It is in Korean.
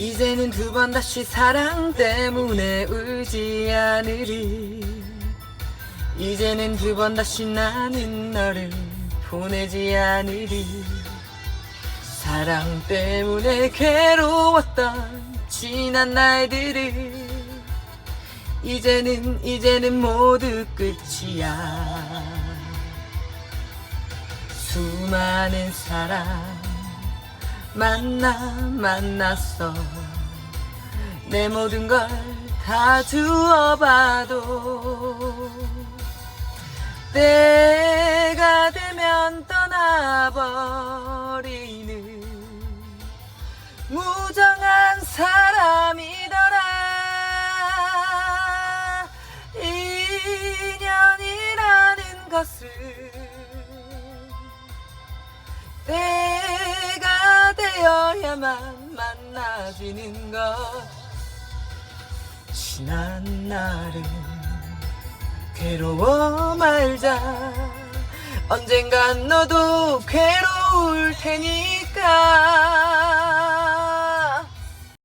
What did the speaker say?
이제는 두 번 다시 사랑 때문에 울지 않으리. 이제는 두 번 다시 나는 너를 보내지 않으리. 사랑 때문에 괴로웠던 지난 날들을 이제는 이제는 모두 끝이야. 수많은 사람 만나 만났어. 내 모든 걸 다 주어봐도 때가 되면 떠나버리는 무정한 사람이더라. 인연이라는 것을 되어야만 만나지는 것 지난 날은 괴로워 말자. 언젠간 너도 괴로울 테니까